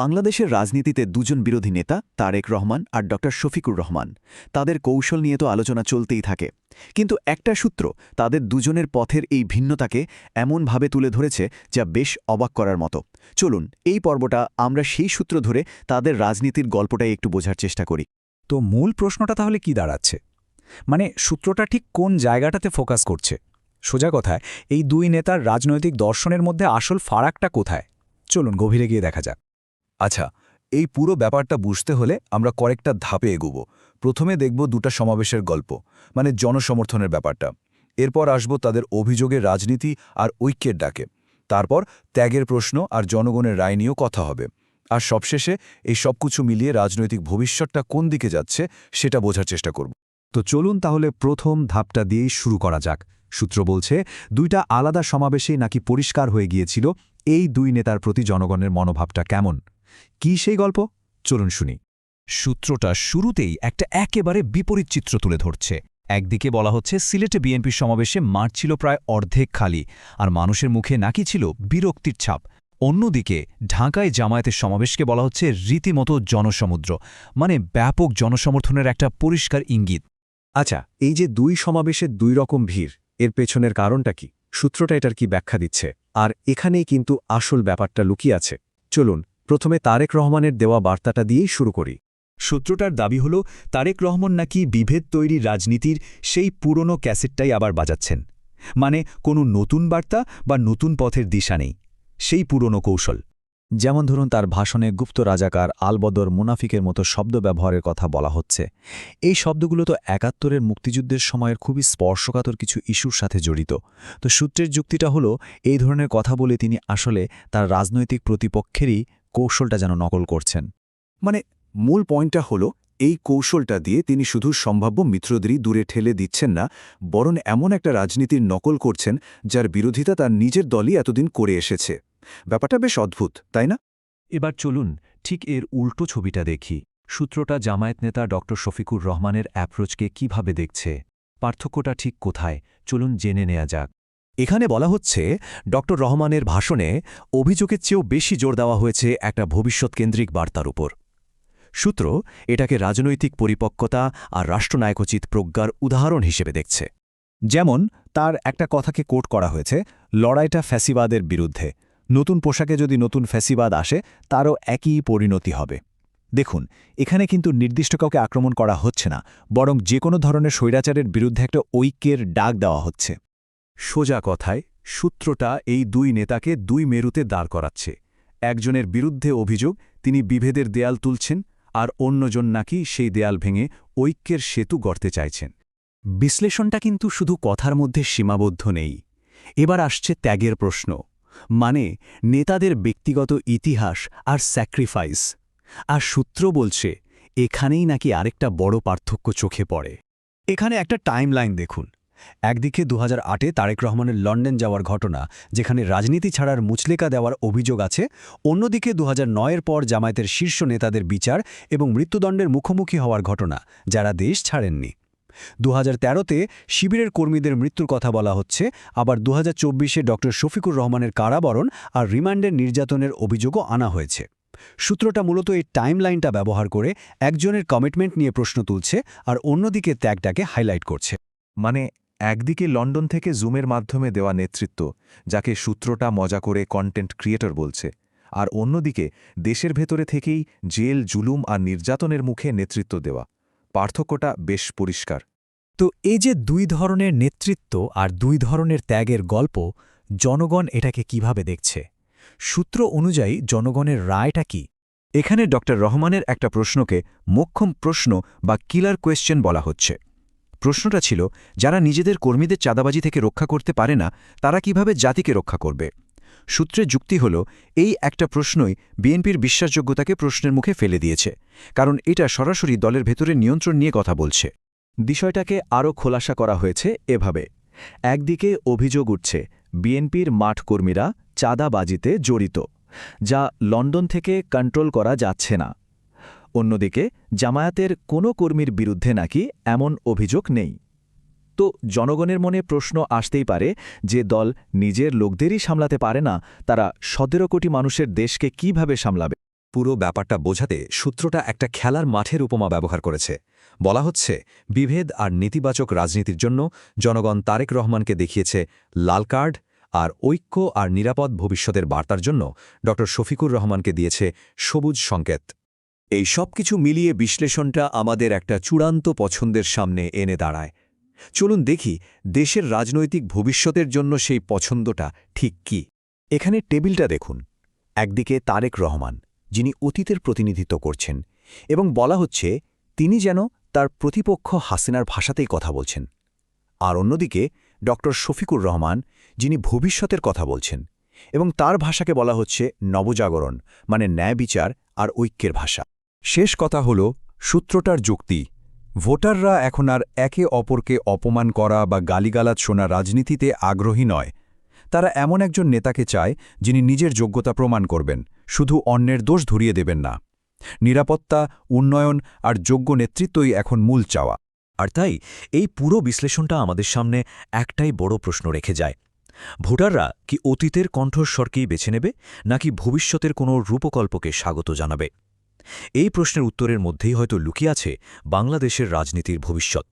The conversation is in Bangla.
বাংলাদেশের রাজনীতিতে দুজন বিরোধী নেতা, তারেক রহমান আর ড. শফিকুর রহমান। তাদের কৌশল নিয়ে তো আলোচনা চলতেই থাকে। কিন্তু একটা সূত্র তাদের দুজনের পথের এই ভিন্নতাকে এমনভাবে তুলে ধরেছে যা বেশ অবাক করার মতো। চলুন, এই পর্বটা আমরা সেই সূত্র ধরে তাদের রাজনীতির গল্পটাই একটু বোঝার চেষ্টা করি। তো মূল প্রশ্নটা তাহলে কি দাঁড়াচ্ছে? মানে সূত্রটা ঠিক কোন জায়গাটাতে ফোকাস করছে? সোজা কথায়, এই দুই নেতার রাজনৈতিক দর্শনের মধ্যে আসল ফারাকটা কোথায়? চলুন, গভীরে গিয়ে দেখা যাক। আচ্ছা এই পুরো ব্যাপারটা বুঝতে হলে আমরা কয়েকটা ধাপে এগুব। প্রথমে দেখব দুটা সমাবেশের গল্প মানে জনসমর্থনের ব্যাপারটা। এরপর আসব তাদের অভিযোগের রাজনীতি আর ঐক্যের ডাকে। তারপর ত্যাগের প্রশ্ন আর জনগণের রায় নিয়েও কথা হবে। আর সবশেষে এই সবকিছু মিলিয়ে রাজনৈতিক ভবিষ্যৎটা কোন দিকে যাচ্ছে সেটা বোঝার চেষ্টা করব। তো চলুন তাহলে প্রথম ধাপটা দিয়েই শুরু করা যাক। সূত্র বলছে, দুইটা আলাদা সমাবেশেই নাকি পরিষ্কার হয়ে গিয়েছিল এই দুই নেতার প্রতি জনগণের মনোভাবটা কেমন? কি সেই গল্প? চলুন শুনি। সূত্রটা শুরুতেই একটা একেবারে বিপরীত চিত্র তুলে ধরছে। একদিকে বলা হচ্ছে, সিলেটে বিএনপির সমাবেশে মাঠ ছিল প্রায় অর্ধেক খালি আর মানুষের মুখে নাকি ছিল বিরক্তির ছাপ। অন্যদিকে ঢাকায় জামায়াতের সমাবেশকে বলা হচ্ছে, রীতিমতো জনসমুদ্র মানে ব্যাপক জনসমর্থনের একটা পরিষ্কার ইঙ্গিত। আচ্ছা এই যে দুই সমাবেশের দুই রকম ভিড়, এর পেছনের কারণটা কি? সূত্রটা এটার কি ব্যাখ্যা দিচ্ছে? আর এখানেই কিন্তু আসল ব্যাপারটা লুকিয়ে আছে। চলুন প্রথমে তারেক রহমানের দেওয়া বার্তাটা দিয়েই শুরু করি। সূত্রটার দাবি হল, তারেক রহমান নাকি বিভেদ তৈরি রাজনীতির সেই পুরনো ক্যাসেটটাই আবার বাজাচ্ছেন। মানে কোনো নতুন বার্তা বা নতুন পথের দিশা নেই। সেই পুরনো কৌশল। যেমন ধরুন তার ভাষণে গুপ্ত রাজাকার আলবদর মুনাফিকের মতো শব্দ ব্যবহারের কথা বলা হচ্ছে। এই শব্দগুলো তো একাত্তরের মুক্তিযুদ্ধের সময়ের খুবই স্পর্শকাতর কিছু ইস্যুর সাথে জড়িত। তো সূত্রের যুক্তিটা হলো, এই ধরনের কথা বলে তিনি আসলে তার রাজনৈতিক প্রতিপক্ষেরই কৌশলটা যেন নকল করছেন। মানে মূল পয়েন্টটা হলো, এই কৌশলটা দিয়ে তিনি শুধু সম্ভাব্য মিত্রদেরই দূরে ঠেলে দিচ্ছেন না, বরং এমন একটা রাজনীতির নকল করছেন, যার বিরোধিতা তার নিজের দলই এতদিন করে এসেছে। ব্যাপারটা বেশ অদ্ভুত, তাই না? এবার চলুন, ঠিক এর উল্টো ছবিটা দেখি। সূত্রটা জামায়াত নেতা ড. শফিকুর রহমানের অ্যাপ্রোচকে কীভাবে দেখছে? পার্থক্যটা ঠিক কোথায়? চলুন জেনে নেয়া যাক। এখানে বলা হচ্ছে ড রহমানের ভাষণে অভিযোগের চেয়েও বেশি জোর দেওয়া হয়েছে একটা ভবিষ্যৎকেন্দ্রিক বার্তার উপর। সূত্র এটাকে রাজনৈতিক পরিপক্কতা আর রাষ্ট্রনায়কোচিত প্রজ্ঞার উদাহরণ হিসেবে দেখছে। যেমন, তার একটা কথাকে কোট করা হয়েছে, লড়াইটা ফ্যাসিবাদের বিরুদ্ধে। নতুন পোশাকে যদি নতুন ফ্যাসিবাদ আসে, তারও একই পরিণতি হবে। দেখুন, এখানে কিন্তু নির্দিষ্ট কাউকে আক্রমণ করা হচ্ছে না, বরং যে কোনো ধরনের স্বৈরাচারের বিরুদ্ধে একটা ঐক্যের ডাক দেওয়া হচ্ছে। সোজা কথায়, সূত্রটা এই দুই নেতাকে দুই মেরুতে দাঁড় করাচ্ছে। একজনের বিরুদ্ধে অভিযোগ, তিনি বিভেদের দেয়াল তুলছেন, আর অন্যজন নাকি সেই দেয়াল ভেঙে ঐক্যের সেতু গড়তে চাইছেন। বিশ্লেষণটা কিন্তু শুধু কথার মধ্যে সীমাবদ্ধ নেই। এবার আসছে ত্যাগের প্রশ্ন মানে নেতাদের ব্যক্তিগত ইতিহাস আর স্যাক্রিফাইস। আর সূত্র বলছে, এখানেই নাকি আরেকটা বড় পার্থক্য চোখে পড়ে। এখানে একটা টাইমলাইন দেখুন। একদিকে দু আটে তারেক রহমানের লন্ডন যাওয়ার ঘটনা, যেখানে রাজনীতি ছাড়ার মুচলেকা দেওয়ার অভিযোগ আছে, অন্যদিকে দু হাজার পর জামায়াতের শীর্ষ নেতাদের বিচার এবং মৃত্যুদণ্ডের মুখোমুখি হওয়ার ঘটনা, যারা দেশ ছাড়েননি। দু হাজার শিবিরের কর্মীদের মৃত্যুর কথা বলা হচ্ছে, আবার দু হাজার চব্বিশে ড. শফিকুর রহমানের কারাবরণ আর রিমান্ডের নির্যাতনের অভিযোগও আনা হয়েছে। সূত্রটা মূলত এই টাইমলাইনটা ব্যবহার করে একজনের কমিটমেন্ট নিয়ে প্রশ্ন তুলছে আর অন্যদিকে ত্যাগটাকে হাইলাইট করছে। মানে একদিকে লন্ডন থেকে জুমের মাধ্যমে দেওয়া নেতৃত্ব, যাকে সূত্রটা মজা করে কন্টেন্ট ক্রিয়েটর বলছে, আর অন্যদিকে দেশের ভেতরে থেকেই জেল, জুলুম আর নির্যাতনের মুখে নেতৃত্ব দেওয়া। পার্থক্যটা বেশ পরিষ্কার। তো এই যে দুই ধরনের নেতৃত্ব আর দুই ধরনের ত্যাগের গল্প, জনগণ এটাকে কীভাবে দেখছে? সূত্র অনুযায়ী জনগণের রায়টা কি? এখানে ড রহমানের একটা প্রশ্নকে মোক্ষম প্রশ্ন বা কিলার কোয়েশ্চেন বলা হচ্ছে। প্রশ্নটা ছিল, যারা নিজেদের কর্মীদের চাঁদাবাজি থেকে রক্ষা করতে পারে না, তারা কীভাবে জাতিকে রক্ষা করবে? সূত্রে যুক্তি হল, এই একটা প্রশ্নই বিএনপির বিশ্বাসযোগ্যতাকে প্রশ্নের মুখে ফেলে দিয়েছে, কারণ এটা সরাসরি দলের ভেতরে নিয়ন্ত্রণ নিয়ে কথা বলছে। বিষয়টাকে আরও খোলাসা করা হয়েছে এভাবে। একদিকে অভিযোগ উঠছে, বিএনপির মাঠকর্মীরা চাঁদাবাজিতে জড়িত, যা লন্ডন থেকে কন্ট্রোল করা যাচ্ছে না। অন্যদিকে, জামায়াতের কোনো কর্মীর বিরুদ্ধে নাকি এমন অভিযোগ নেই। তো জনগণের মনে প্রশ্ন আসতেই পারে যে দল নিজের লোকদেরই সামলাতে পারে না, তারা সতেরো কোটি মানুষের দেশকে কীভাবে সামলাবে? পুরো ব্যাপারটা বোঝাতে সূত্রটা একটা খেলার মাঠের উপমা ব্যবহার করেছে। বলা হচ্ছে, বিভেদ আর নেতিবাচক রাজনীতির জন্য জনগণ তারেক রহমানকে দেখিয়েছে লাল কার্ড আর ঐক্য আর নিরাপদ ভবিষ্যতের বার্তার জন্য ড শফিকুর রহমানকে দিয়েছে সবুজ সংকেত। এই সব কিছু মিলিয়ে বিশ্লেষণটা আমাদের একটা চূড়ান্ত পছন্দের সামনে এনে দাঁড়ায়। চলুন দেখি দেশের রাজনৈতিক ভবিষ্যতের জন্য সেই পছন্দটা ঠিক কি। এখানে টেবিলটা দেখুন। একদিকে তারেক রহমান, যিনি অতীতের প্রতিনিধিত্ব করছেন এবং বলা হচ্ছে তিনি যেন তার প্রতিপক্ষ হাসিনার ভাষাতেই কথা বলছেন। আর অন্যদিকে ড শফিকুর রহমান, যিনি ভবিষ্যতের কথা বলছেন এবং তার ভাষাকে বলা হচ্ছে নবজাগরণ মানে ন্যায় বিচার আর ঐক্যের ভাষা। শেষ কথা হল, সূত্রটার যুক্তি। ভোটাররা এখন আর একে অপরকে অপমান করা বা গালিগালাজ শোনা রাজনীতিতে আগ্রহী নয়। তারা এমন একজন নেতাকে চায়, যিনি নিজের যোগ্যতা প্রমাণ করবেন, শুধু অন্যের দোষ ধরিয়ে দেবেন না। নিরাপত্তা, উন্নয়ন আর যোগ্য নেতৃত্বই এখন মূল চাওয়া। আর তাই, এই পুরো বিশ্লেষণটা আমাদের সামনে একটাই বড় প্রশ্ন রেখে যায়। ভোটাররা কি অতীতের কণ্ঠস্বরকেই বেছে নেবে, নাকি ভবিষ্যতের কোনো রূপকল্পকে স্বাগত জানাবে? এই প্রশ্নের উত্তরের মধ্যেই হয়তো লুকিয়ে আছে বাংলাদেশের রাজনীতির ভবিষ্যৎ।